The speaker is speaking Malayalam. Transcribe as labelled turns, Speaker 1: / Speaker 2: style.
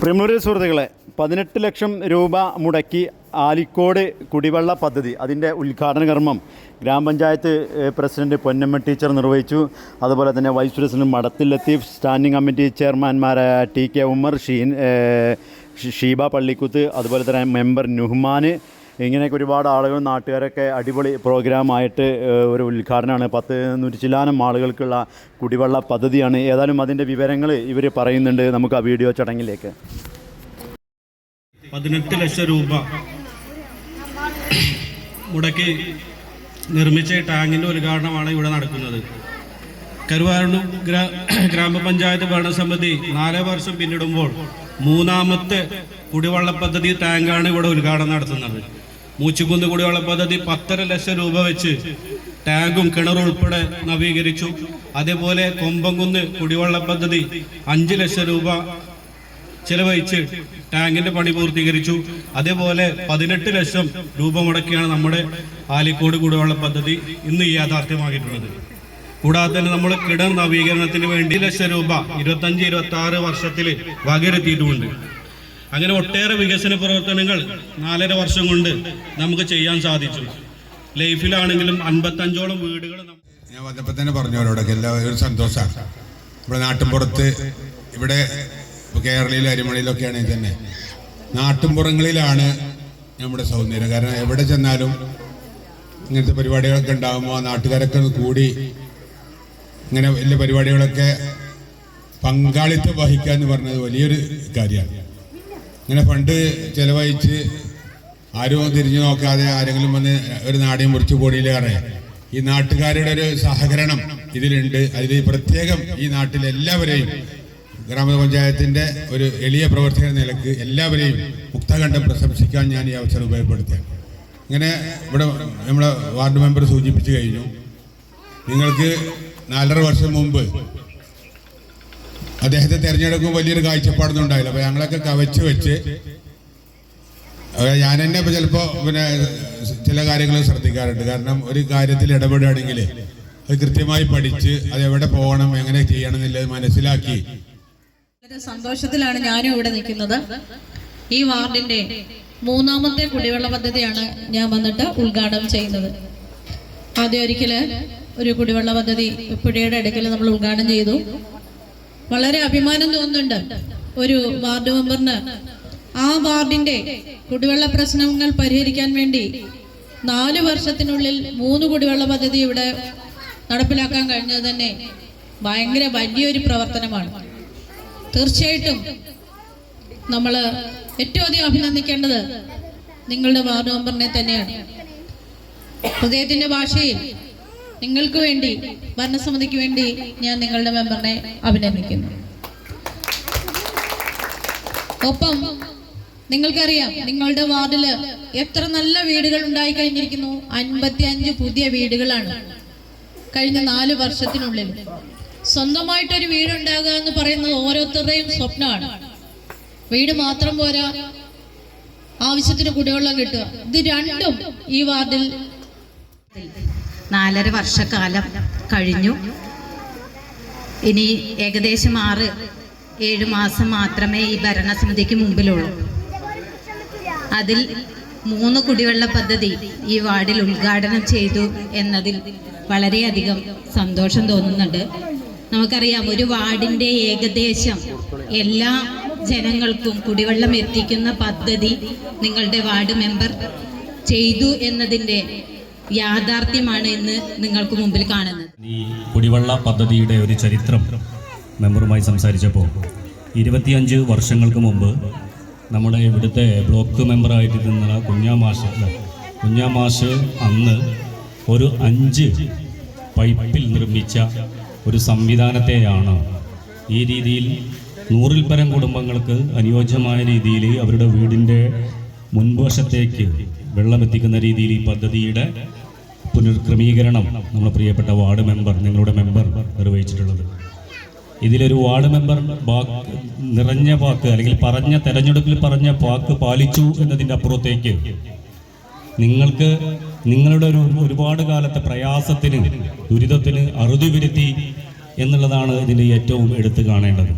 Speaker 1: പ്രിമുറി സുഹൃത്തുക്കളെ പതിനെട്ട് ലക്ഷം രൂപ മുടക്കി ആലിക്കോട് കുടിവെള്ള പദ്ധതി അതിന്റെ ഉദ്ഘാടന കർമ്മം ഗ്രാമപഞ്ചായത്ത് പ്രസിഡന്റ് പൊന്നമ്മ ടീച്ചർ നിർവഹിച്ചു. അതുപോലെ തന്നെ vice president Madathil Latheef standing committee ചെയർമാൻമാരായ T K Ummer ഷീൻ ഷീബ പള്ളിക്കുത്ത് അതുപോലെ തന്നെ മെമ്പർ നുഹ്മാൻ ഇങ്ങനെയൊക്കെ ഒരുപാട് ആളുകൾ നാട്ടുകാരൊക്കെ അടിപൊളി പ്രോഗ്രാമായിട്ട് ഒരു ഉദ്ഘാടനമാണ്. പത്ത് നൂറ്റി ചില്ലാനം ആളുകൾക്കുള്ള കുടിവെള്ള പദ്ധതിയാണ്. ഏതായാലും അതിന്റെ വിവരങ്ങൾ ഇവർ പറയുന്നുണ്ട് നമുക്ക് ആ വീഡിയോ ചടങ്ങിലേക്ക്.
Speaker 2: പതിനെട്ട് ലക്ഷം രൂപ മുടക്കി നിർമ്മിച്ച ടാങ്കിന്റെ ഉദ്ഘാടനമാണ് ഇവിടെ നടക്കുന്നത്. കരുവാരൂർ ഗ്രാ ഗ്രാമപഞ്ചായത്ത് ഭരണസമിതി നാല് വർഷം പിന്നിടുമ്പോൾ മൂന്നാമത്തെ കുടിവെള്ള പദ്ധതി ടാങ്കാണ് ഇവിടെ ഉദ്ഘാടനം നടത്തുന്നത്. മൂച്ചുകുന്ന് കുടിവെള്ള പദ്ധതി പത്തര ലക്ഷം രൂപ വെച്ച് ടാങ്കും കിണറും ഉൾപ്പെടെ നവീകരിച്ചു. അതേപോലെ കൊമ്പംകുന്ന് കുടിവെള്ള പദ്ധതി അഞ്ച് ലക്ഷം രൂപ ചിലവഴിച്ച് ടാങ്കിന്റെ പണി പൂർത്തീകരിച്ചു. അതേപോലെ പതിനെട്ട് ലക്ഷം രൂപ മുടക്കിയാണ് നമ്മുടെ ആലിക്കോട് കുടിവെള്ള പദ്ധതി ഇന്ന് യാഥാർത്ഥ്യമാക്കിയിട്ടുള്ളത്. കൂടാതെ തന്നെ നമ്മൾ കിണർ നവീകരണത്തിന് വേണ്ടി ലക്ഷം രൂപ ഇരുപത്തഞ്ച് ഇരുപത്തി ആറ് വർഷത്തിൽ വകയിരുത്തിയിട്ടുമുണ്ട്. അങ്ങനെ ഒട്ടേറെ വികസന പ്രവർത്തനങ്ങൾ നാലര വർഷം കൊണ്ട് നമുക്ക് ചെയ്യാൻ സാധിച്ചു. ലൈഫിലാണെങ്കിലും അൻപത്തഞ്ചോളം വീടുകൾ
Speaker 3: ഞാൻ വന്നപ്പോൾ തന്നെ പറഞ്ഞു അവരോടൊക്കെ എല്ലാവരും സന്തോഷമാണ് ഇവിടെ നാട്ടിൻപുറത്ത് ഇവിടെ കേരളയിലും അരിമണിയിലൊക്കെ ആണെങ്കിൽ തന്നെ. നാട്ടിൻപുറങ്ങളിലാണ് നമ്മുടെ സൗന്ദര്യം. കാരണം എവിടെ ചെന്നാലും ഇങ്ങനത്തെ പരിപാടികളൊക്കെ ഉണ്ടാകുമ്പോൾ നാട്ടുകാരൊക്കെ കൂടി ഇങ്ങനെ വലിയ പരിപാടികളൊക്കെ പങ്കാളിത്തം വഹിക്കുക എന്ന് പറഞ്ഞത് വലിയൊരു കാര്യമാണ്. ഇങ്ങനെ ഫണ്ട് ചെലവഴിച്ച് ആരും തിരിഞ്ഞു നോക്കാതെ ആരെങ്കിലും വന്ന് ഒരു നാടിയും മുറിച്ചു പോടിയിലേറെ. ഈ നാട്ടുകാരുടെ ഒരു സഹകരണം ഇതിലുണ്ട്. അതിൽ പ്രത്യേകം ഈ നാട്ടിലെ എല്ലാവരെയും ഗ്രാമപഞ്ചായത്തിന്റെ ഒരു എളിയ പ്രവർത്തക നിലയ്ക്ക് എല്ലാവരെയും മുക്തകണ്ഠം പ്രശംസിക്കാൻ ഞാൻ ഈ അവസരം ഉപയോഗപ്പെടുത്തുകയാണ്. ഇങ്ങനെ ഇവിടെ നമ്മുടെ വാർഡ് മെമ്പർ സൂചിപ്പിച്ചു കഴിഞ്ഞു. നിങ്ങൾക്ക് നാലര വർഷം മുമ്പ് അദ്ദേഹത്തെ തെരഞ്ഞെടുക്കുമ്പോൾ വലിയൊരു കാഴ്ചപ്പാടൊന്നും ഉണ്ടായില്ല അപ്പൊ ഞങ്ങളൊക്കെ കവച്ച് വെച്ച് ഞാൻ തന്നെ ഇപ്പൊ ചിലപ്പോ പിന്നെ ചില കാര്യങ്ങൾ ശ്രദ്ധിക്കാറുണ്ട്. കാരണം ഒരു കാര്യത്തിൽ ഇടപെടുകയാണെങ്കിൽ അത് കൃത്യമായി പഠിച്ച് അത് എവിടെ പോകണം എങ്ങനെ ചെയ്യണം എന്നുള്ളത് മനസ്സിലാക്കി.
Speaker 4: വളരെ സന്തോഷത്തിലാണ് ഞാനും ഇവിടെ നിൽക്കുന്നത്. ഈ വാർഡിന്റെ മൂന്നാമത്തെ കുടിവെള്ള പദ്ധതിയാണ് ഞാൻ വന്നിട്ട് ഉദ്ഘാടനം ചെയ്യുന്നത്. ആദ്യം ഒരിക്കൽ ഒരു കുടിവെള്ള പദ്ധതി പുഴയുടെ ഇടയ്ക്കൽ നമ്മൾ ഉദ്ഘാടനം ചെയ്തു. വളരെ അഭിമാനം തോന്നുന്നുണ്ട് ഒരു വാർഡ് മെമ്പറിന്. ആ വാർഡിന്റെ കുടിവെള്ള പ്രശ്നങ്ങൾ പരിഹരിക്കാൻ വേണ്ടി നാല് വർഷത്തിനുള്ളിൽ മൂന്ന് കുടിവെള്ള പദ്ധതി ഇവിടെ നടപ്പിലാക്കാൻ കഴിഞ്ഞത് തന്നെ ഭയങ്കര വലിയൊരു പ്രവർത്തനമാണ്. തീർച്ചയായിട്ടും നമ്മൾ ഏറ്റവും അധികം അഭിനന്ദിക്കേണ്ടത് നിങ്ങളുടെ വാർഡ് മെമ്പറിനെ തന്നെയാണ്. ഹൃദയത്തിന്റെ ഭാഷയിൽ നിങ്ങൾക്ക് വേണ്ടി ഭരണസമിതിക്ക് വേണ്ടി ഞാൻ നിങ്ങളുടെ മെമ്പറിനെ അഭിനന്ദിക്കുന്നു. ഒപ്പം നിങ്ങൾക്കറിയാം നിങ്ങളുടെ വാർഡിൽ എത്ര നല്ല വീടുകൾ ഉണ്ടായി കഴിഞ്ഞിരിക്കുന്നു? അൻപത്തി അഞ്ച് പുതിയ വീടുകളാണ് കഴിഞ്ഞ നാല് വർഷത്തിനുള്ളിൽ. സ്വന്തമായിട്ടൊരു വീടുണ്ടാകുക എന്ന് പറയുന്നത് ഓരോരുത്തരുടെയും സ്വപ്നമാണ്. വീട് മാത്രം പോരാ ആവശ്യത്തിന് കുടിവെള്ളം കിട്ടുക. ഇത് രണ്ടും ഈ വാർഡിൽ
Speaker 5: നാലര വർഷക്കാലം കഴിഞ്ഞു. ഇനി ഏകദേശം ആറ് ഏഴ് മാസം മാത്രമേ ഈ ഭരണസമിതിക്ക് മുമ്പിലുള്ളൂ. അതിൽ മൂന്ന് കുടിവെള്ള പദ്ധതി ഈ വാർഡിൽ ഉദ്ഘാടനം ചെയ്തു എന്നതിൽ വളരെയധികം സന്തോഷം തോന്നുന്നുണ്ട്. നമുക്കറിയാം ഒരു വാർഡിന്റെ ഏകദേശം എല്ലാ ജനങ്ങൾക്കും കുടിവെള്ളം എത്തിക്കുന്ന പദ്ധതി നിങ്ങളുടെ വാർഡ് മെമ്പർ ചെയ്തു എന്നതിന്റെ യാഥാർത്ഥ്യമാണ് ഇന്ന് നിങ്ങൾക്ക് മുമ്പിൽ കാണുന്നത്.
Speaker 6: ഈ കുടിവെള്ള പദ്ധതിയുടെ ഒരു ചരിത്രം മെമ്പറുമായി സംസാരിച്ചപ്പോൾ ഇരുപത്തിയഞ്ച് വർഷങ്ങൾക്ക് മുമ്പ് നമ്മുടെ ഇവിടുത്തെ ബ്ലോക്ക് മെമ്പറായിട്ട് നിന്ന കുഞ്ഞാമാഷ് കുഞ്ഞാമാഷ് അന്ന് ഒരു അഞ്ച് പൈപ്പിൽ നിർമ്മിച്ച ഒരു സംവിധാനത്തെയാണ് ഈ രീതിയിൽ നൂറിൽ പരം കുടുംബങ്ങൾക്ക് അനുയോജ്യമായ രീതിയിൽ അവരുടെ വീടിന്റെ മുൻവശത്തേക്ക് വെള്ളമെത്തിക്കുന്ന രീതിയിൽ ഈ പദ്ധതിയുടെ പുനർക്രമീകരണം നമ്മുടെ പ്രിയപ്പെട്ട വാർഡ് മെമ്പർ നിങ്ങളുടെ മെമ്പർ നിർവഹിച്ചിട്ടുള്ളത്. ഇതിലൊരു വാർഡ് മെമ്പർ നിറഞ്ഞ വാക്ക് അല്ലെങ്കിൽ പറഞ്ഞ തെരഞ്ഞെടുപ്പിൽ പറഞ്ഞ വാക്ക് പാലിച്ചു എന്നതിന്റെ അപ്പുറത്തേക്ക് നിങ്ങൾക്ക് നിങ്ങളുടെ ഒരു ഒരുപാട് കാലത്തെ പ്രയാസത്തിന് ദുരിതത്തിന് അറുതി വരുത്തി എന്നുള്ളതാണ് ഇതിന്റെ ഏറ്റവും എടുത്തു കാണേണ്ടത്.